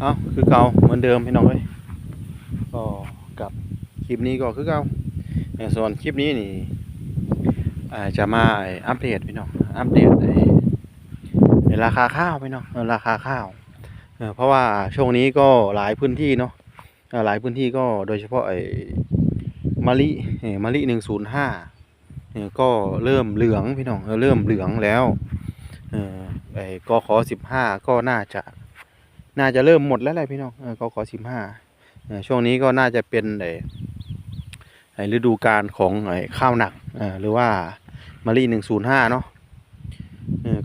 เอาคือเก่าเหมือนเดิมพี่น้องเอ้ยก็กับคลิปนี้ก็คือเก่าส่วนคลิปนี้นี่จะมาอัปเดตพี่น้องอัปเดตไอ้ไอ้ราคาข้าวพี่น้องราคาข้าวเพราะว่าช่วงนี้ก็หลายพื้นที่เนาะหลายพื้นที่ก็โดยเฉพาะไอ้มะลิเอ่อมะลิหนึ่งศูนย์ห้าก็เริ่มเหลืองพี่น้องเริ่มเหลืองแล้วไอ้กขอสิบห้าก็น่าจะ น่าจะเริ่มหมดแล้วแหละพี่น้องเออก็ขอสิบห้าช่วงนี้ก็น่าจะเป็นไอ้ฤดูกาลของไอ้ข้าวหนักหรือว่ามะลิหนึ่งศูนย์ห้าเนาะ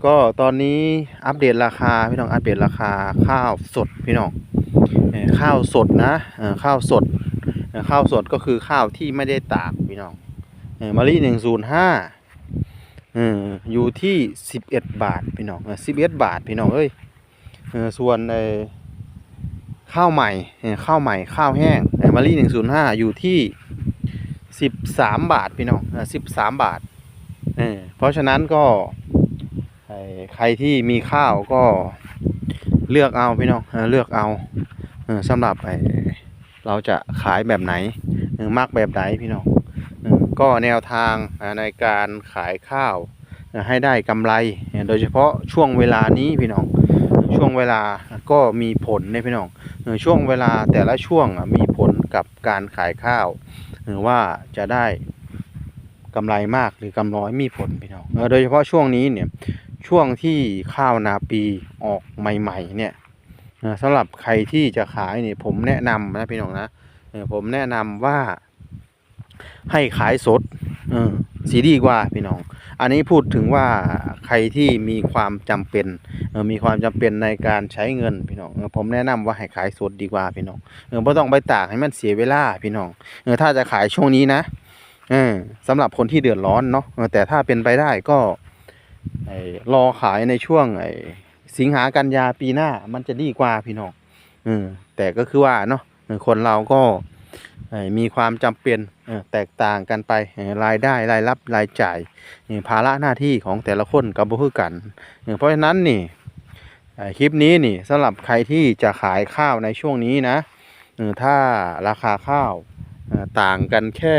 ก็ตอนนี้อัปเดตราคาพี่น้องอัปเดตราคาข้าวสดพี่น้องข้าวสดนะข้าวสดข้าวสดก็คือข้าวที่ไม่ได้ตากพี่น้องมะลิหนึ่งศูนย์ห้าออยู่ที่สิบเอ็ดบาทพี่น้องสิบเอ็ดบาทพี่น้องเอ้ย ส่วนไอ้ข้าวใหม่ข้าวใหม่ข้าวแห้งไอ้มะลิหนึ่งศูนย์ห้าอยู่ที่สิบสามบาทพี่น้องสิบสามบาทเออเพราะฉะนั้นก็ใครที่มีข้าวก็เลือกเอาพี่น้องเลือกเอาสำหรับเราจะขายแบบไหนมักแบบไหนพี่น้องก็แนวทางในการขายข้าวให้ได้กำไร โดยเฉพาะช่วงเวลานี้พี่น้อง ช่วงเวลาก็มีผลในพี่น้องเออช่วงเวลาแต่ละช่วงอะมีผลกับการขายข้าวหรือว่าจะได้กำไรมากหรือกำน้อยมีผลพี่น้องโดยเฉพาะช่วงนี้เนี่ยช่วงที่ข้าวนาปีออกใหม่ๆเนี่ยสำหรับใครที่จะขายเนี่ยผมแนะนำนะพี่น้องนะผมแนะนำว่าให้ขายสดสีดีกว่าพี่น้อง อันนี้พูดถึงว่าใครที่มีความจำเป็นออมีความจำเป็นในการใช้เงินพี่น้องออผมแนะนำว่าให้ขายสดดีกว่าพี่น้องเออไม่ต้องไปตากให้มันเสียเวลาพี่น้องเออถ้าจะขายช่วงนี้นะออสำหรับคนที่เดือดร้อนเนาะแต่ถ้าเป็นไปได้ก็ไอ้รอขายในช่วงสิงหากันยาปีหน้ามันจะดีกว่าพี่น้องออแต่ก็คือว่าเนาะคนเราก็ มีความจำเป็นแตกต่างกันไปรายได้รายรับรายจ่ายนี่ภาระหน้าที่ของแต่ละคนก็บ่คือกันเออเพราะฉะนั้นนี่คลิปนี้นี่สำหรับใครที่จะขายข้าวในช่วงนี้นะถ้าราคาข้าวต่างกันแค่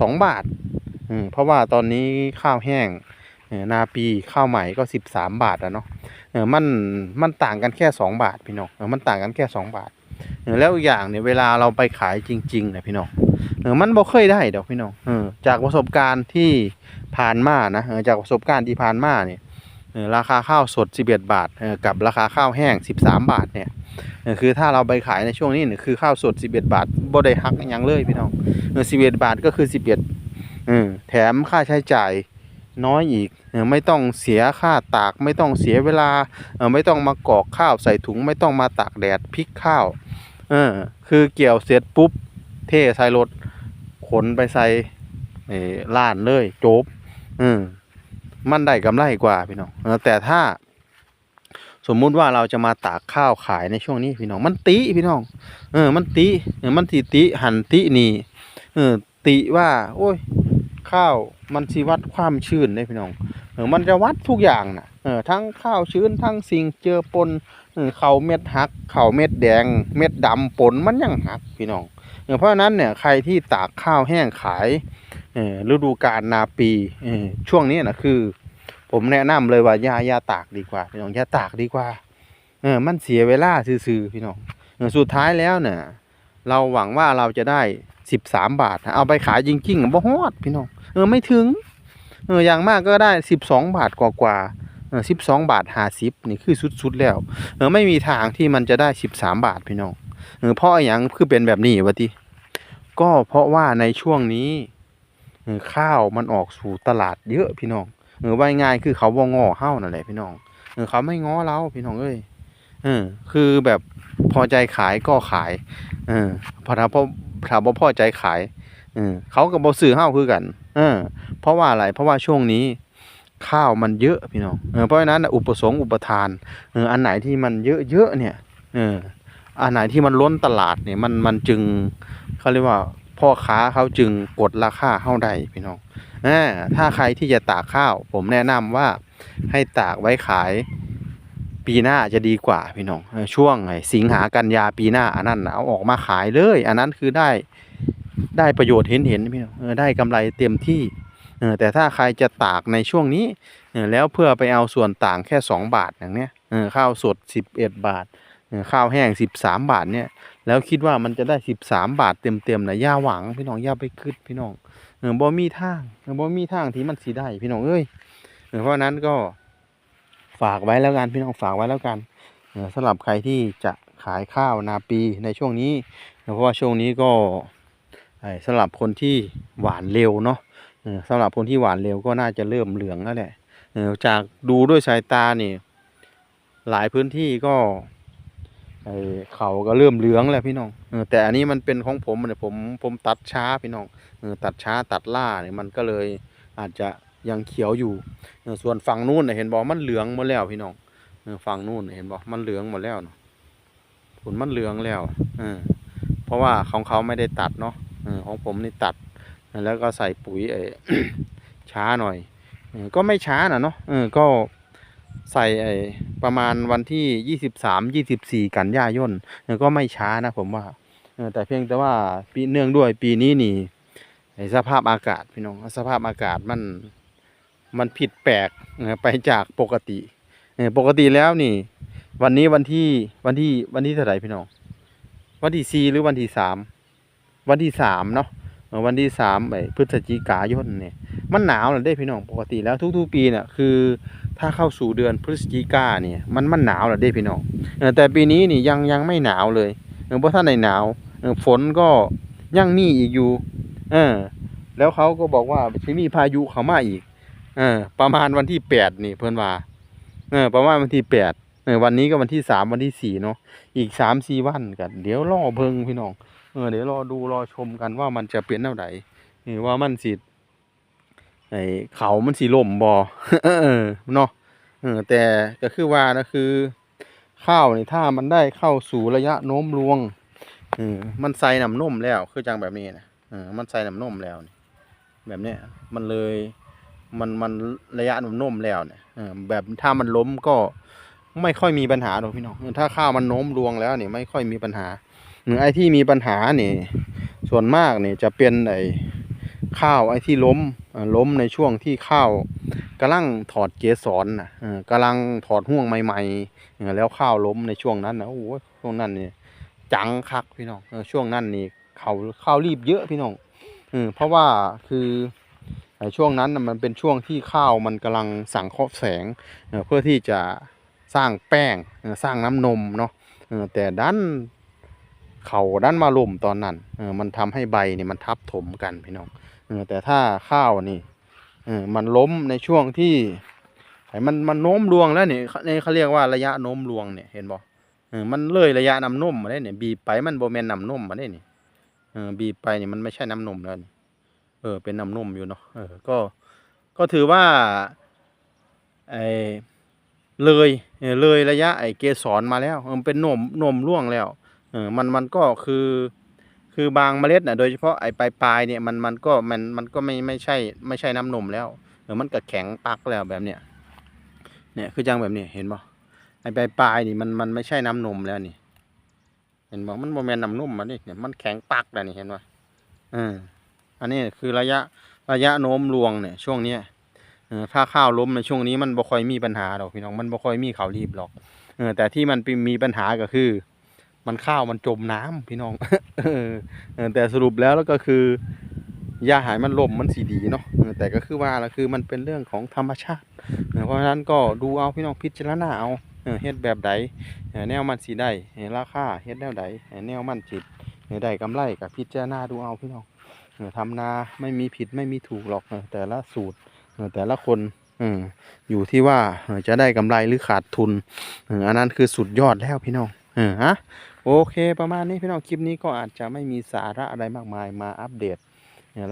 สองบาท เพราะว่าตอนนี้ข้าวแห้งนาปีข้าวใหม่ก็สิบสามบาทอะเนาะมันมันต่างกันแค่สองบาทพี่น้องมันต่างกันแค่สองบาท แล้วอีกอย่างเนี่ยเวลาเราไปขายจริงๆนะพี่น้องเออมันบ่เคยได้ดอกพี่น้องเออจากประสบการณ์ที่ผ่านมานะเออจากประสบการณ์ที่ผ่านมาเนี่ยเออราคาข้าวสด 11 บาทเออกับราคาข้าวแห้ง 13 บาทเนี่ยเออคือถ้าเราไปขายในช่วงนี้เนี่ยคือข้าวสด 11 บาทบ่ได้หักยังเลยพี่น้องเออ11 บาทก็คือ 11เออแถมค่าใช้จ่ายน้อยอีกไม่ต้องเสียค่าตาก ไม่ต้องเสียเวลาไม่ต้องมากรอกข้าวใส่ถุง ไม่ต้องมาตากแดดพริกข้าว เออ คือเกี่ยวเสร็จปุ๊บ เทใส่รถ ขนไปใส่เออล้านเลยจบอืมมันได้กำไรกว่าพี่น้องเออแต่ถ้า สมมุติว่าเราจะมาตากข้าวขายในช่วงนี้พี่น้อง มันติพี่น้อง เออ มันติเออมันติติหันตินี่เออติว่า โอ้ย ข้าวมันสิวัดความชื้นได้พี่น้อง เออมันจะวัดทุกอย่างน่ะ เออทั้งข้าวชื้นทั้งสิ่งเจือปน เข้าวเม็ดหักข้าวเม็ดแดง เม็ดดำปนมันยังหักพี่น้องเออเพราะฉะนั้นเนี่ยใครที่ตากข้าวแห้งขายฤดูกาลนาปีช่วงนี้นะคือ ผมแนะนำเลยว่าอย่าอย่าตากดีกว่าพี่น้องอย่าตากดีกว่าเออมันเสียเวลาซื่อๆพี่น้องสุดท้ายแล้วเนี่ยเราหวังว่าเราจะได้สิบสามบาท เอาไปขายจริงๆบ่ฮอดพี่น้องเออไม่ถึงเอออย่างมากก็ได้สิบสองบาทกว่าๆ สิบสองบาทห้าสิบนี่คือสุดๆแล้วเออไม่มีทางที่มันจะได้สิบสามบาทพี่น้องเออเพราะอย่างคือเป็นแบบนี้วะทีก็เพราะว่าในช่วงนี้เออข้าวมันออกสู่ตลาดเยอะพี่น้องเออว่าง่ายคือเขาบ่ง้อเฮานั่นแหละพี่น้องเออเขาไม่ง้อเราพี่น้องเอ้ยเออคือแบบพอใจขายก็ขายเออพอถ้าพอถ้าบ่พอใจขายเออเขาก็บ่ซื้อเฮาคือกัน เออ เพราะว่าอะไรเพราะว่าช่วงนี้ ข้าวมันเยอะพี่น้องเออเพราะฉะนั้นอุปสงค์อุปทานเอออันไหนที่มันเยอะๆเนี่ยเอออันไหนที่มันล้นตลาดเนี่ยมันมันจึงเขาเรียกว่าพ่อค้าเขาจึงกดราคาเฮาได้พี่น้องอ่าถ้าใครที่จะตากข้าว ผมแนะนำว่าให้ตากไว้ขายปีหน้าจะดีกว่าพี่น้องออช่วงไอ้สิงหากันยาปีหน้าอันนั้นเอาออกมาขายเลย อันนั้นคือได้ได้ประโยชน์เห็นเห็นพี่น้องออได้กำไรเต็มที่ แต่ถ้าใครจะตากในช่วงนี้แล้วเพื่อไปเอาส่วนต่างแค่ 2 บาทอย่างเนี้ยข้าวสด 11 บาท ข้าวแห้ง 13 บาทเนี่ยแล้วคิดว่ามันจะได้ 13 บาทเต็มๆนะอย่าหวังพี่น้องย่าไปคิดพี่น้องเออบ่มีทางเออบ่มีทางที่มันสิได้พี่น้องเอ้ยเพราะนั้นก็ฝากไว้แล้วกันพี่น้องฝากไว้แล้วกันสำหรับใครที่จะขายข้าวนาปีในช่วงนี้ เพราะว่าช่วงนี้ก็สำหรับคนที่หวานเร็วเนาะ สำหรับคนที่หวานเร็วก็น่าจะเริ่มเหลืองแล้วแหละจากดูด้วยสายตานี่ หลายพื้นที่ก็เขาก็เริ่มเหลืองแล้วพี่น้องแต่อันนี้มันเป็นของผมเนี่ยผมผมตัดช้าพี่น้องตัดช้าตัดล่าเนี่ยมันก็เลยอาจจะยังเขียวอยู่ ส่วนฝั่งนู้นเห็นบอกมันเหลืองหมดแล้วพี่น้องฝั่งนู้นเห็นบอกมันเหลืองหมดแล้วเนาะผลมันเหลืองแล้วเพราะว่าของเขาไม่ได้ตัดเนาะของผมนี่ตัด แล้วก็ใส่ปุ๋ยไอ้ช้าหน่อยก็ไม่ช้านะเนาะเออก็ใส่ไอประมาณวันที่ยี่สิบสามยี่สิบสี่กันยายนก็ไม่ช้านะผมว่าแต่เพียงแต่ว่าปีเนื่องด้วยปีนี้นี่สภาพอากาศพี่น้องสภาพอากาศมันมันผิดแปลกไปจากปกติปกติแล้วนี่ วันนี้วันที่วันที่วันที่เท่าไหร่พี่น้อง วันที่สี่หรือวันที่สามวันที่สามเนาะ วันที่สามไอ้พฤศจิกายนเนี่ยมันหนาวเหรอได้พี่น้องปกติแล้วทุกๆปีเนี่ยคือถ้าเข้าสู่เดือนพฤศจิกาเนี่ยมันมันหนาวแล้วเด้พี่น้องแต่ปีนี้นี่ยังยังไม่หนาวเลยเพราะถ้าในหนาวฝนก็ยังมีอีกอยู่เออแล้วเขาก็บอกว่าจะมีพายุเข้ามาอีกเออประมาณวันที่แปดนี่เพื่อนว่าเออประมาณวันที่แปดเออวันนี้ก็วันที่สามวันที่สี่เนาะอีกสามสี่วันกันเดี๋ยวรอเบิ่งพี่น้อง เออเดี๋ยวรอดูรอชมกันว่ามันจะเป็นเท่าไหร่ว่ามันสิไอเขามันสีล่มบ่เออเนาะเออแต่ก็คือว่านะคือ ข้าวนี่ถ้ามันได้เข้าสู่ระยะโน้มรวงเออมันใส่น้ำนมแล้วคือจังแบบนี้นะเออมันใส่น้ำนมแล้วนี่แบบเนี้ยมันเลยมันมันระยะน้ำนมแล้วเนี่ยเออแบบถ้ามันล้มก็ไม่ค่อยมีปัญหาหรอกพี่น้องถ้าข้าวมันโน้มรวงแล้วนี่ไม่ค่อยมีปัญหา เออไอ้ที่มีปัญหานี่ส่วนมากนี่จะเป็นไอ้ข้าวไอ้ที่ล้มอ่าล้มในช่วงที่ข้าวกำลังถอดเกสรนะเออกำลังถอดห่วงใหม่ๆแล้วข้าวล้มในช่วงนั้นนะโอ้โหช่วงนั้นนี่จังคักพี่น้องช่วงนั้นนี่เขาข้าวรีบเยอะพี่น้องเออเพราะว่าคือไอ้ช่วงนั้นมันเป็นช่วงที่ข้าวมันกำลังสังเคราะห์แสงเพื่อที่จะสร้างแป้งสร้างน้ำนมเนาะแต่ดัน เขาดันมาล่มตอนนั้นเออมันทำให้ใบนี่มันทับถมกันพี่น้องเออแต่ถ้าข้าวนี่เออมันล้มในช่วงที่ไอ้มันมันโน้มรวงแล้วเนี่ยเขาเนี่ยเขาเรียกว่าระยะโน้มรวงเนี่ยเห็นบ่เออมันเลยระยะน้ำนมมาได้เนี่ยบีบไปมันโบแมนน้ำนมมาได้เนี่ยเออบีบไปเนี่ยมันไม่ใช่น้ำนมแล้วเออเป็นน้ำนมอยู่เนาะเออก็ก็ถือว่าไอ้เลยเลยระยะไอ้เกสรมาแล้วเออมันเป็นนมนมร่วงแล้ว เออมันมันก็คือคือบางเมล็ดน่ะโดยเฉพาะไอ้ปลายปลายเนี่ยมันมันก็มันมันก็ไม่ไม่ใช่ไม่ใช่น้ำนมแล้วเออมันก็แข็งปักแล้วแบบเนี้ยเนี่ยคือจังแบบนี้เห็นบ่ไอ้ปลายปลายนี่มันมันไม่ใช่น้ำนมแล้วนี่เห็นบ่มันโมเมนน้ำนมมันนี่เนี่ยมันแข็งปักแล้วนี่เห็นบ่เอออันนี้คือระยะระยะโน้มรวงเนี่ยช่วงเนี้ยเออถ้าข้าวล้มในช่วงนี้มันบ่ค่อยมีปัญหาหรอกพี่น้องมันบ่ค่อยมีข่าวรีบหรอกเออแต่ที่มันมีปัญหาก็คือ มันข้าวมันจมน้ำพี่น้องเออแต่สรุปแล้วแล้วก็คือยาหายมันล่มมันสีดีเนาะแต่ก็คือว่าละคือมันเป็นเรื่องของธรรมชาติ เพราะฉะนั้นก็ดูเอาพี่น้องพิจารณาเอาเฮ็ดแบบใดแนวมันสีได้ราคาเฮ็ดแนวใดแนวมันจิตได้กำไรกับพิจารณาดูเอาพี่น้องเออทำนาไม่มีผิดไม่มีถูกหรอกแต่ละสูตรแต่ละคนอยู่ที่ว่าจะได้กำไรหรือขาดทุนอออันนั้นคือสุดยอดแล้วพี่น้องเออฮะ โอเคประมาณนี้พี่น้องคลิปนี้ก็อาจจะไม่มีสาระอะไรมากมายมาอัปเดต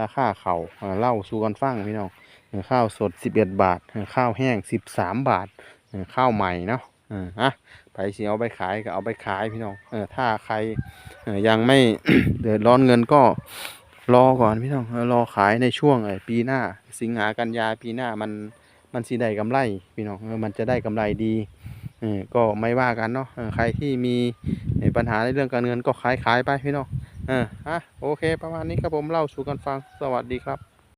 ราคาเขาวเอ่อเล่าสู่กันฟังพี่น้องข้าวสด 11 บาท ข้าวแห้ง 13 บาท ข้าวใหม่เนาะออฮะไปสิเอาไปขายก็เอาไปขายพี่น้องเออถ้าใครยังไม่เดือดร้อนเงินก็รอก่อนพี่น้องรอขายในช่วงไอ้ปีหน้า สิงหากันยาปีหน้ามันมันสิได้กำไรพี่น้องมันจะได้กำไรดี ก็ไม่ว่ากันเนาะใครที่มีปัญหาในเรื่องการเงินก็ขายขายไปพี่น้องอออะโอเค ประมาณนี้ครับผมเล่าสู่กันฟังสวัสดีครับ